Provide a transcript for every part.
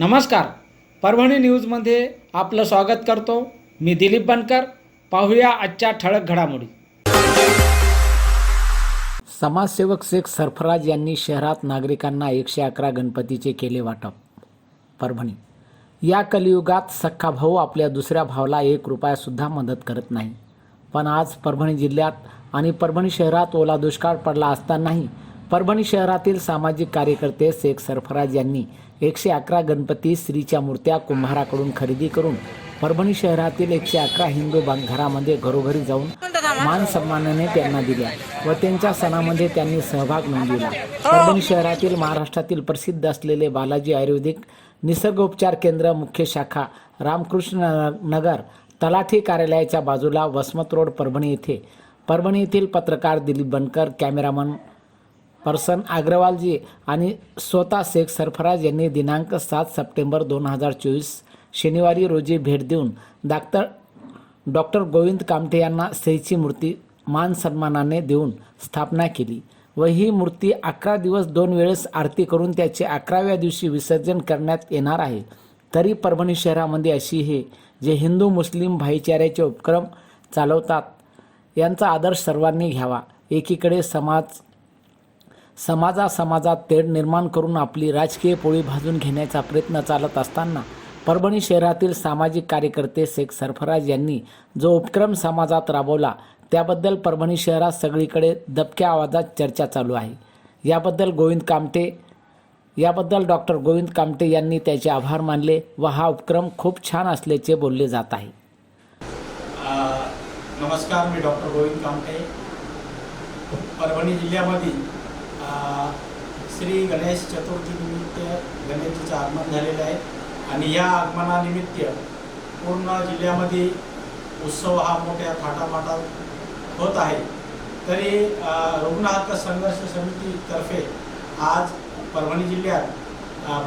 नमस्कार. परभणी न्यूजमध्ये आपलं स्वागत करतो. मी दिलीप बनकर. पाहूया आजच्या ठळक घडामोडी. समाजसेवक शेख सरफराज यांनी शहरात नागरिकांना एकशे अकरा गणपतीचे केले वाटप. परभणी. या कलियुगात सख्खा भाऊ आपल्या दुसऱ्या भावाला एक रुपयासुद्धा मदत करत नाही. पण आज परभणी जिल्ह्यात आणि परभणी शहरात ओला दुष्काळ पडला असतानाही परभणी शहरातील सामाजिक कार्यकर्ते शेख सरफराज यांनी एकशे अकरा गणपती श्रीच्या मूर्त्या कुंभाराकडून खरेदी करून परभणी शहरातील एकशे अकरा हिंदू घरामध्ये घरोघरी जाऊन मान सन्मानाने त्यांना दिल्या व त्यांच्या सणामध्ये त्यांनी सहभाग नोंदविला. परभणी शहरातील महाराष्ट्रातील प्रसिद्ध असलेले बालाजी आयुर्वेदिक निसर्गोपचार केंद्र मुख्य शाखा रामकृष्ण नगर तलाठी कार्यालयाच्या बाजूला वसमत रोड परभणी येथे. परभणी येथील पत्रकार दिलीप बनकर कॅमेरामन पर्सन अग्रवालजी आणि स्वतः शेख सरफराज यांनी दिनांक सात सप्टेंबर दोन हजार चोवीस शनिवारी रोजी भेट देऊन डॉक्टर डॉक्टर गोविंद कामठे यांना सईची मूर्ती मान सन्मानाने देऊन स्थापना केली व ही मूर्ती अकरा दिवस दोन वेळेस आरती करून त्याचे अकराव्या दिवशी विसर्जन करण्यात येणार आहे. तरी परभणी शहरामध्ये अशी हे जे हिंदू मुस्लिम भाईचाऱ्याचे उपक्रम चालवतात यांचा आदर्श सर्वांनी घ्यावा. एकीकडे समाज समाजा समाजात तेढ निर्माण करून आपली राजकीय पोळी भाजून घेण्याचा प्रयत्न चालत असताना परभणी शहरातील सामाजिक कार्यकर्ते शेख सरफराज यांनी जो उपक्रम समाजात राबवला त्याबद्दल परभणी शहरात सगळीकडे दबक्या आवाजात चर्चा चालू आहे. याबद्दल गोविंद कामटे याबद्दल डॉक्टर गोविंद कामटे यांनी त्याचे आभार मानले व हा उपक्रम खूप छान असल्याचे बोलले जात आहे. नमस्कार मी डॉक्टर गोविंद कामटे. परभणी जिल्ह्यामध्ये श्री गणेश चतुर्थीनिमित्त गणेशजीचं आगमन झालेलं आहे. आणि या आगमनानिमित्त पूर्ण जिल्ह्यामध्ये उत्सव हा मोठ्या थाटामाटात होत आहे. तरी रुग्ण हक्क संघर्ष समितीतर्फे आज परभणी जिल्ह्यात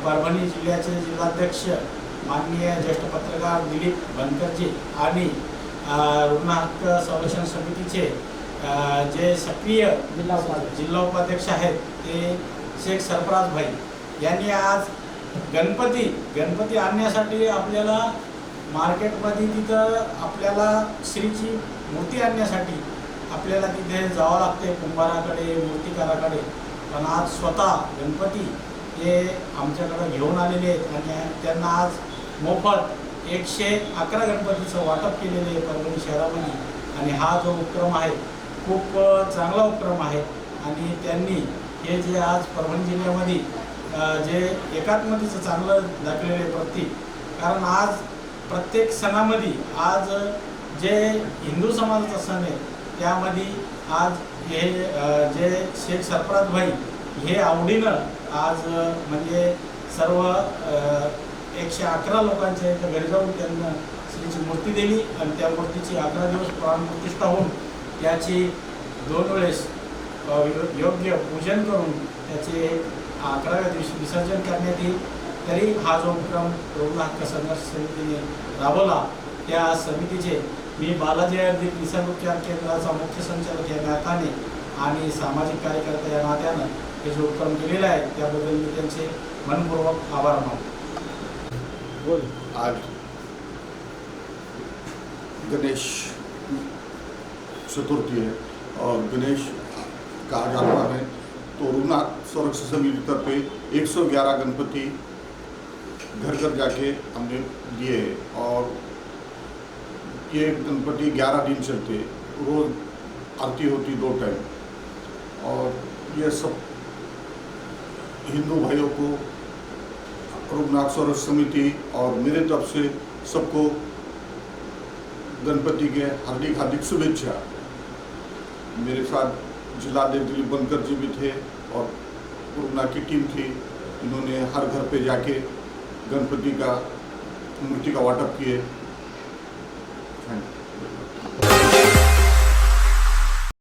परभणी जिल्ह्याचे जिल्हाध्यक्ष माननीय ज्येष्ठ पत्रकार दिलीप बनकरजी आणि रुग्ण हक्क संरक्षण समितीचे जे सक्रिय जिल्हा उपाध्यक्ष. जिल्हा उपाध्यक्ष आहेत ते शेख सरफराज भाई. यांनी आज गणपती गणपती आणण्यासाठी आपल्याला मार्केटमध्ये तिथं आपल्याला श्रीची मूर्ती आणण्यासाठी आपल्याला तिथे जावं लागते कुंभाराकडे मूर्तिकाराकडे. पण आज स्वतः गणपती हे आमच्याकडं घेऊन आलेले आहेत आणि त्यांना आज मोफत एकशे अकरा गणपतीचं वाटप केलेलं आहे परभणी शहरामध्ये. आणि हा जो उपक्रम आहे खूप चांगला उपक्रम आहे. आणि त्यांनी हे जे आज परभणी जिल्ह्यामध्ये जे एकात्मतेचं चांगलं दाखलेले प्रतीक कारण आज प्रत्येक सणामध्ये आज जे हिंदू समाजाचा सण आहे त्यामध्ये आज हे जे शेख सरफराज भाई हे आवडीनं आज म्हणजे सर्व एकशे अकरा लोकांच्या इथं घरी जाऊन त्यांना श्रीची मूर्ती दिली आणि त्या मूर्तीची अकरा दिवस प्राणप्रतिष्ठा होऊन त्याची दोन वेळेस योग्य पूजन करून त्याचे अकराव्या दिवशी विसर्जन करण्यात येईल. तरी हा जो उपक्रम रुग्ण हक्क संघर्ष समितीने राबवला त्या समितीचे मी बालाजी आयुर्वेदिक निसर्गोपचार केंद्राचा मुख्य संचालक या नात्याने आणि सामाजिक कार्यकर्ता या नात्यानं हे जो उपक्रम केलेला आहे त्याबद्दल मी त्यांचे मनपूर्वक आभार मानतो. आज गणेश चतुर्थी है, और गणेश का जाता है। तो रुगनाथ संरक्षण समिति तरफे 111 गणपति घर घर जाके हमने दिए हैं, और ये गणपति 11 दिन चलते रोज आरती होती दो टाइम। और ये सब हिंदू भाइयों को रुगनाथ संरक्षण समिति और मेरे तरफ़ से सबको गणपति के हार्दिक हार्दिक शुभेच्छा। मेरे साथ जिलाध्यक्ष दिलीप बनकर जी भी थे और कोरोना की टीम थी। इन्होंने हर घर पे जाके गणपति का, मूर्ति का वाटअप किए। थैंक